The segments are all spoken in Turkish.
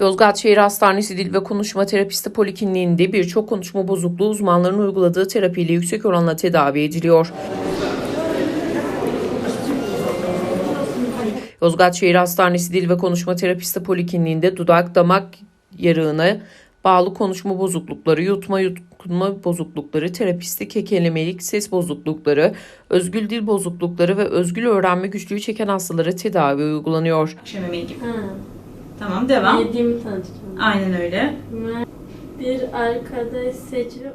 Yozgat Şehir Hastanesi Dil ve Konuşma Terapisti Polikliniğinde birçok konuşma bozukluğu uzmanlarının uyguladığı terapiyle yüksek oranla tedavi ediliyor. Yozgat Şehir Hastanesi Dil ve Konuşma Terapisti Polikliniğinde dudak, damak yarığına bağlı konuşma bozuklukları, yutma yutkunma bozuklukları, terapisti kekelemelik, ses bozuklukları, özgül dil bozuklukları ve özgül öğrenme güçlüğü çeken hastalara tedavi uygulanıyor. Şememeli gibi. Ha, Tamam devam. yediğimi tanıtacağım. Aynen öyle. Bir arkadaş seçili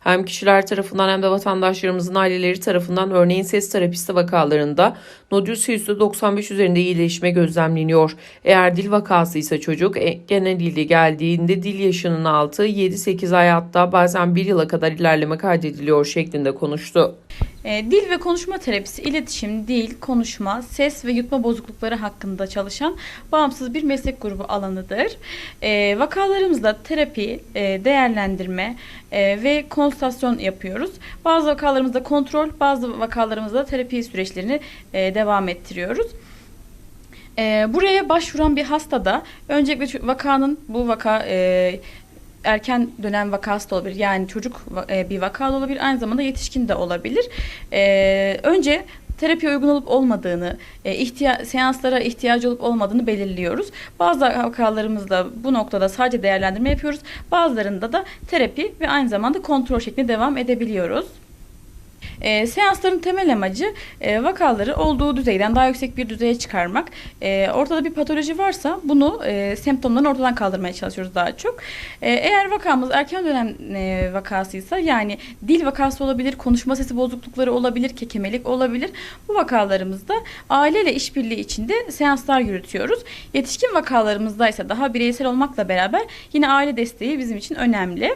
Hem kişiler tarafından hem de vatandaşlarımızın aileleri tarafından örneğin ses terapisti vakalarında nodül sayısı %95 üzerinde iyileşme gözlemleniyor. Eğer dil vakası ise çocuk e, genel dilde geldiğinde dil yaşının altı 7-8 ay hatta bazen 1 yıla kadar ilerleme kaydediliyor şeklinde konuştu. E, dil ve konuşma terapisi, iletişim, dil, konuşma, ses ve yutma bozuklukları hakkında çalışan bağımsız bir meslek grubu alanıdır. E, vakalarımızda terapi, e, değerlendirme e, ve konsültasyon yapıyoruz. Bazı vakalarımızda kontrol, bazı vakalarımızda terapi süreçlerini e, devam ettiriyoruz. Buraya başvuran bir hastada öncelikle vakanın bu vaka erken dönem vakası da olabilir. Yani çocuk e, bir vaka da olabilir. Aynı zamanda yetişkin de olabilir. E, önce terapiye uygun olup olmadığını, e, ihtiya- seanslara ihtiyacı olup olmadığını belirliyoruz. Bazı vakalarımızda bu noktada sadece değerlendirme yapıyoruz. Bazılarında da terapi ve aynı zamanda kontrol şeklinde devam edebiliyoruz. E, seansların temel amacı e, vakaları olduğu düzeyden daha yüksek bir düzeye çıkarmak. E, ortada bir patoloji varsa bunu e, semptomlarını ortadan kaldırmaya çalışıyoruz daha çok. E, eğer vakamız erken dönem e, vakasıysa yani dil vakası olabilir, konuşma sesi bozuklukları olabilir, kekemelik olabilir. Bu vakalarımızda aileyle işbirliği içinde seanslar yürütüyoruz. Yetişkin vakalarımızda ise daha bireysel olmakla beraber yine aile desteği bizim için önemli.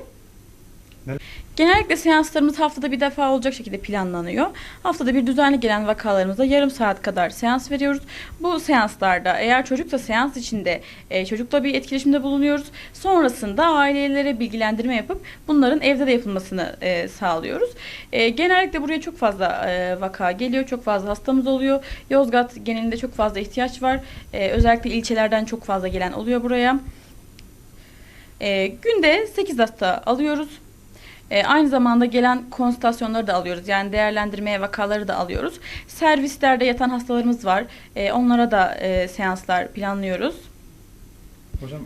Genellikle seanslarımız haftada bir defa olacak şekilde planlanıyor. Haftada bir düzenli gelen vakalarımızda yarım saat kadar seans veriyoruz. Bu seanslarda eğer çocuksa seans içinde e, çocukla bir etkileşimde bulunuyoruz. Sonrasında ailelere bilgilendirme yapıp bunların evde de yapılmasını e, sağlıyoruz. E, genellikle buraya çok fazla e, vaka geliyor. Çok fazla hastamız oluyor. Yozgat genelinde çok fazla ihtiyaç var. E, özellikle ilçelerden çok fazla gelen oluyor buraya. E, günde 8 hasta alıyoruz. E, aynı zamanda gelen konsültasyonları da alıyoruz. Yani değerlendirmeye vakaları da alıyoruz. Servislerde yatan hastalarımız var. E, onlara da e, seanslar planlıyoruz. Hocam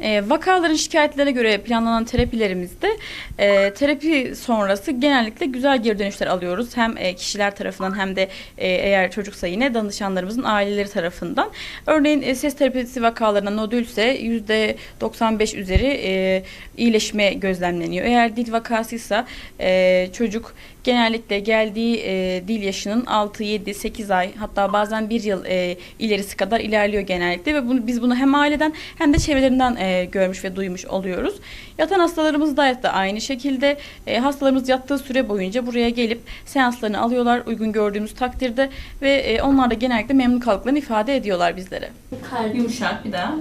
E, vakaların şikayetlerine göre planlanan terapilerimizde e, terapi sonrası genellikle güzel geri dönüşler alıyoruz. Hem e, kişiler tarafından hem de e, eğer çocuksa yine danışanlarımızın aileleri tarafından. Örneğin e, ses terapisi vakalarına nodülse %95 üzeri e, iyileşme gözlemleniyor. Eğer dil vakasıysa e, çocuk genellikle geldiği e, dil yaşının 6, 7, 8 ay hatta bazen 1 yıl e, ilerisi kadar ilerliyor genellikle ve bunu, biz bunu hem aileden hem de çevrelerinden e, görmüş ve duymuş oluyoruz. Yatan hastalarımız da da aynı şekilde e, hastalarımız yattığı süre boyunca buraya gelip seanslarını alıyorlar uygun gördüğümüz takdirde ve e, onlar da genellikle memnun kaldıklarını ifade ediyorlar bizlere. kalp. Yumuşak bir daha.